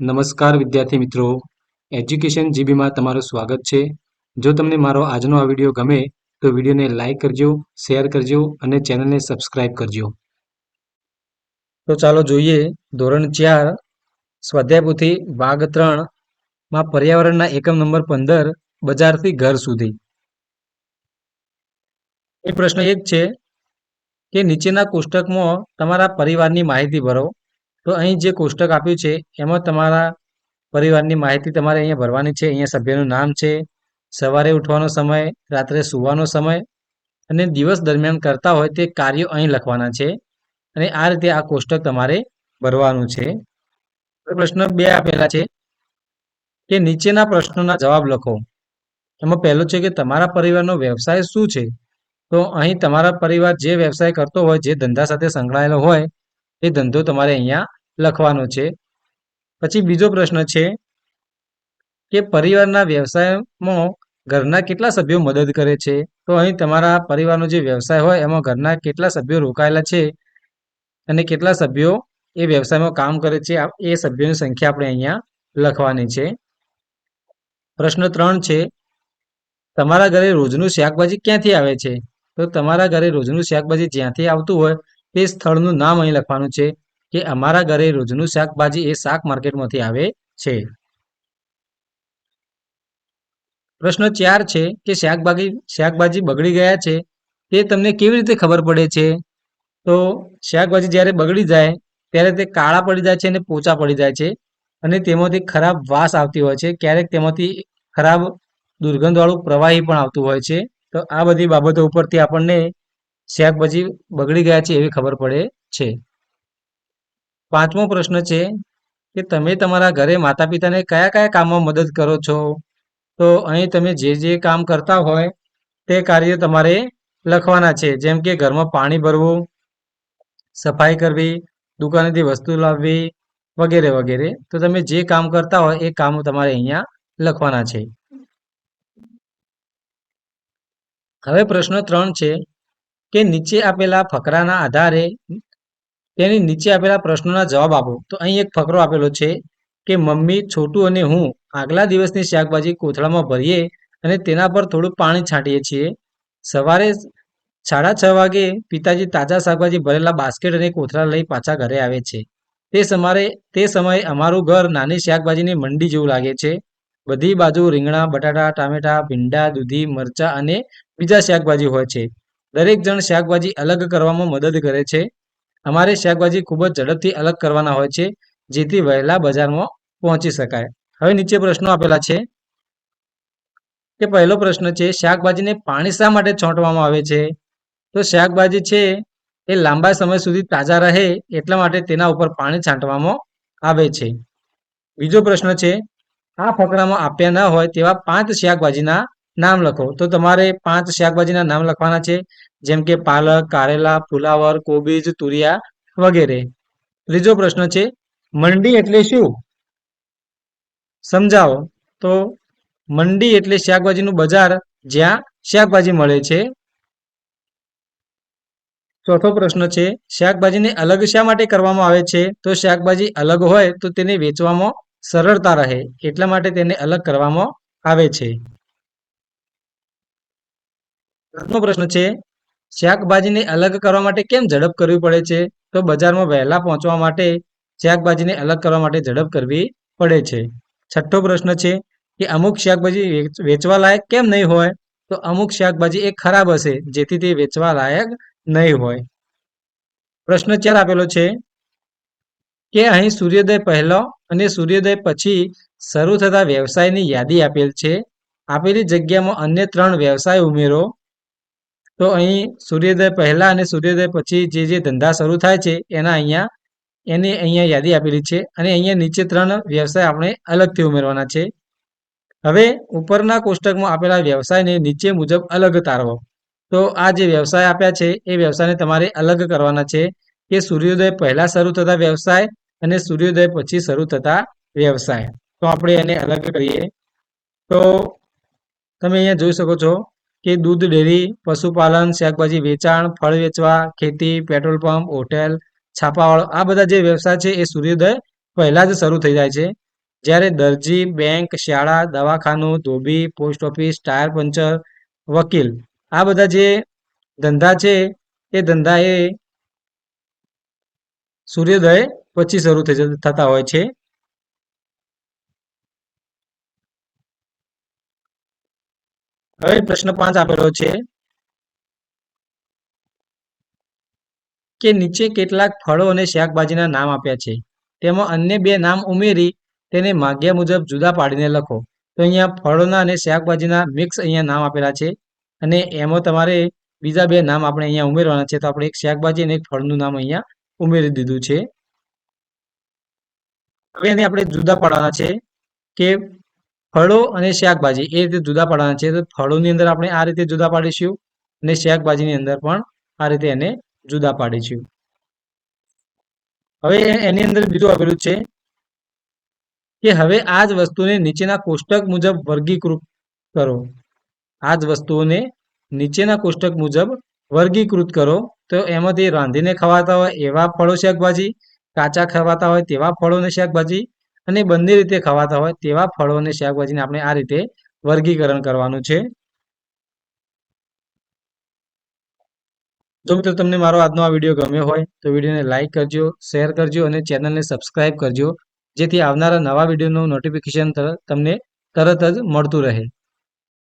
નમસ્કાર વિદ્યાર્થી મિત્રો. એજ્યુકેશન જીબીમાં તમારું સ્વાગત છે. જો તમને મારો આજનો આ વીડિયો ગમે, તો વિડીયોને લાઇક કરજો, શેર કરજો અને ચેનલને સબસ્ક્રાઇબ કરજો. તો ચાલો જોઈએ ધોરણ ચાર સ્વાધ્યાયપુથી વાઘ ભાગ ત્રણ પર્યાવરણના એકમ નંબર પંદર, બજારથી ઘર સુધી. એ પ્રશ્ન એક છે કે નીચેના કોષ્ટકમાં તમારા પરિવારની માહિતી ભરો. તો અહીં જે કોષ્ટક આપ્યું છે, એમાં તમારા પરિવારની માહિતી તમારે અહીંયા ભરવાની છે. અહીંયા સભ્યનું નામ છે, સવારે ઉઠવાનો સમય, રાત્રે સૂવાનો સમય અને દિવસ દરમિયાન કરતા હોય તે કાર્યો અહીં લખવાના છે. અને આ રીતે આ કોષ્ટક તમારે ભરવાનું છે. પ્રશ્ન બે આપેલા છે કે નીચેના પ્રશ્નોના જવાબ લખો. એમાં પહેલો છે કે તમારા પરિવારનો વ્યવસાય શું છે? તો અહીં તમારા પરિવાર જે વ્યવસાય કરતો હોય, જે ધંધા સાથે સંકળાયેલો હોય, એ ધંધો તમારે અહીંયા લખવાનો છે. પછી બીજો પ્રશ્ન છે કે પરિવારના વ્યવસાયમાં ઘરના કેટલા સભ્યો મદદ કરે છે? તો અહીં તમારા પરિવારનો જે વ્યવસાય હોય એમાં ઘરના કેટલા સભ્યો રોકાયેલા છે અને કેટલા સભ્યો એ વ્યવસાયમાં કામ કરે છે? એ સભ્યોની સંખ્યા આપણે અહીંયા લખવાની છે. પ્રશ્ન ત્રણ છે, તમારા ઘરે રોજનું શાકભાજી ક્યાંથી આવે છે? તો તમારા ઘરે રોજનું શાકભાજી જ્યાંથી આવતું હોય તે સ્થળનું નામ અહીં લખવાનું છે. કે અમારા ઘરે રોજનું શાકભાજી એ શાક માર્કેટમાંથી આવે છે. પ્રશ્ન ચાર છે કે શાકભાજી શાકભાજી બગડી ગયા છે તે તમને કેવી રીતે ખબર પડે છે? તો શાકભાજી જ્યારે બગડી જાય ત્યારે તે કાળા પડી જાય છે અને પોચા પડી જાય છે અને તેમાંથી ખરાબ વાસ આવતી હોય છે. ક્યારેક તેમાંથી ખરાબ દુર્ગંધવાળું પ્રવાહી પણ આવતું હોય છે. તો આ બધી બાબતો ઉપરથી આપણને શાકભાજી બગડી ગયા છે એવી ખબર પડે છે. પાંચમો પ્રશ્ન છે કે તમે તમારા ઘરે માતા પિતાને કયા કયા કામમાં મદદ કરો છો? તો અહીં તમે જે જે કામ કરતા હોય તે કાર્ય તમારે લખવાના છે. જેમ કે ઘરમાં પાણી ભરવું, સફાઈ કરવી, દુકાનેથી વસ્તુ લાવવી વગેરે વગેરે. તો તમે જે કામ કરતા હોય એ કામ તમારે અહીંયા લખવાના છે. હવે પ્રશ્ન ત્રણ છે કે નીચે આપેલા ફકરાના આધારે તેની નીચે આપેલા પ્રશ્નોના જવાબ આપો. તો અહીં એક ફકરો આપેલો છે કે, મમ્મી, છોટું અને હું આગલા દિવસની શાકભાજી કોથળામાં ભરીએ અને તેના પર થોડું પાણી છાંટીએ છીએ. સવારે સાડા છ વાગે પિતાજી તાજા શાકભાજી ભરેલા બાસ્કેટ અને કોથળા લઈ પાછા ઘરે આવે છે. તે સમયે તે સમયે અમારું ઘર નાની શાકભાજીની મંડી જેવું લાગે છે. બધી બાજુ રીંગણા, બટાટા, ટામેટા, ભીંડા, દૂધી, મરચાં અને બીજા શાકભાજી હોય છે. દરેક જણ શાકભાજી અલગ કરવામાં મદદ કરે છે. અમારે શાકભાજી ખૂબ જ ઝડપથી અલગ કરવાના હોય છે, જેથી વહેલા બજારમાં પહોંચી શકાય. હવે નીચે પ્રશ્નો આપેલા છે કે પહેલો પ્રશ્ન છે, શાકભાજીને પાણી શા માટે છોંટવામાં આવે છે? તો શાકભાજી છે એ લાંબા સમય સુધી તાજા રહે એટલા માટે તેના ઉપર પાણી છાંટવામાં આવે છે. બીજો પ્રશ્ન છે, આ ફકરામાં આપ્યા ન હોય તેવા પાંચ શાકભાજીના નામ લખો. તો તમારે પાંચ શાકભાજીના નામ લખવાના છે. જેમ કે પાલક, કારેલા ફુલાવર કોબીજ, તુરિયા વગેરે. ત્રીજો પ્રશ્ન છે, મંડી એટલે શું? સમજાવો. તો મંડી એટલે શાકભાજીનું બજાર જ્યાં શાકભાજી મળે છે. ચોથો પ્રશ્ન છે, શાકભાજીને અલગ શા માટે કરવામાં આવે છે? તો શાકભાજી અલગ હોય તો તેને વેચવામાં સરળતા રહે. એટલા માટે તેને અલગ કરવામાં આવે છે. પ્રથમો પ્રશ્ન છે, શાકભાજીને અલગ કરવા માટે કેમ ઝડપ કરવી પડે છે? તો બજારમાં વહેલા પહોંચવા માટે શાકભાજીને અલગ કરવા માટે ઝડપ કરવી પડે છે. છઠ્ઠો પ્રશ્ન છે કે અમુક શાકભાજી વેચવા લાયક કેમ નહીં હોય? તો અમુક શાકભાજી એ ખરાબ હશે, જેથી તે વેચવા લાયક નહીં હોય. પ્રશ્ન ચાર આપેલો છે કે અહીં સૂર્યોદય પહેલો અને સૂર્યોદય પછી શરૂ થતા વ્યવસાયની યાદી આપેલ છે. આપેલી જગ્યામાં અન્ય ત્રણ વ્યવસાય ઉમેરો. તો અહીં સૂર્યોદય પહેલા અને સૂર્યોદય પછી જે જે ધંધા શરૂ થાય છે, એના અહીંયા એની અહીંયા યાદી આપેલી છે અને અહીંયા નીચે ત્રણ વ્યવસાય આપણે અલગથી ઉમેરવાના છે. હવે ઉપરના કોષ્ટકમાં આપેલા વ્યવસાયને નીચે મુજબ અલગ તારવો. તો આ જે વ્યવસાય આપ્યા છે, એ વ્યવસાયને તમારે અલગ કરવાના છે કે સૂર્યોદય પહેલા શરૂ થતા વ્યવસાય અને સૂર્યોદય પછી શરૂ થતા વ્યવસાય. તો આપણે એને અલગ કરીએ. તો તમે અહીંયા જોઈ શકો છો કે દૂધ ડેરી, પશુપાલન, શાકભાજી વેચાણ, ફળ વેચવા, ખેતી, પેટ્રોલ પંપ, હોટેલ, છાપાવાળો, આ બધા જે વ્યવસાય છે એ સૂર્યોદય પહેલા જ શરૂ થઈ જાય છે. જ્યારે દરજી, બેંક, શાળા, દવાખાનું, ધોબી, પોસ્ટ ઓફિસ, ટાયર પંચર, વકીલ આ બધા જે ધંધા છે એ ધંધા એ સૂર્યોદય પછી શરૂ થઈ થતા હોય છે. હવે પ્રશ્ન પાંચ આપેલો છે કે નીચે કેટલાક ફળો અને શાકભાજીના નામ આપ્યા છે. તેમાં અન્ય બે નામ ઉમેરી તેને માગ્યા મુજબ જુદા પાડીને લખો. તો અહીંયા ફળોના અને શાકભાજીના મિક્સ અહીંયા નામ આપેલા છે અને એમાં તમારે બીજા બે નામ આપણે અહીંયા ઉમેરવાના છે. તો આપણે એક શાકભાજી અને એક ફળનું નામ અહીંયા ઉમેરી દીધું છે. હવે એને આપણે જુદા પાડવાના છે કે ફળો અને શાકભાજી એ રીતે જુદા પાડવાના છે. તો ફળોની અંદર આપણે આ રીતે જુદા પાડીશું અને શાકભાજીની અંદર પણ આ રીતે એને જુદા પાડીશું. હવે એની અંદર બીજું આપેલું છે કે હવે આ જ વસ્તુને નીચેના કોષ્ટક મુજબ વર્ગીકૃત કરો. આ જ વસ્તુઓને નીચેના કોષ્ટક મુજબ વર્ગીકૃત કરો. તો એમાંથી રાંધીને ખવાતા હોય એવા ફળો શાકભાજી, કાચા ખવાતા હોય તેવા ફળો શાકભાજી અને બંને રીતે ખવાતા હોય તેવા ફળો અને શાકભાજીને આપણે આ રીતે વર્ગીકરણ કરવાનું છે. જો મિત્રો, તમને મારો આજનો આ વીડિયો ગમ્યો હોય તો વિડીયોને લાઇક કરજો, શેર કરજો અને ચેનલને સબસ્ક્રાઇબ કરજો, જેથી આવનારા નવા વિડીયોનું નોટિફિકેશન તમને તરત જ મળતું રહે.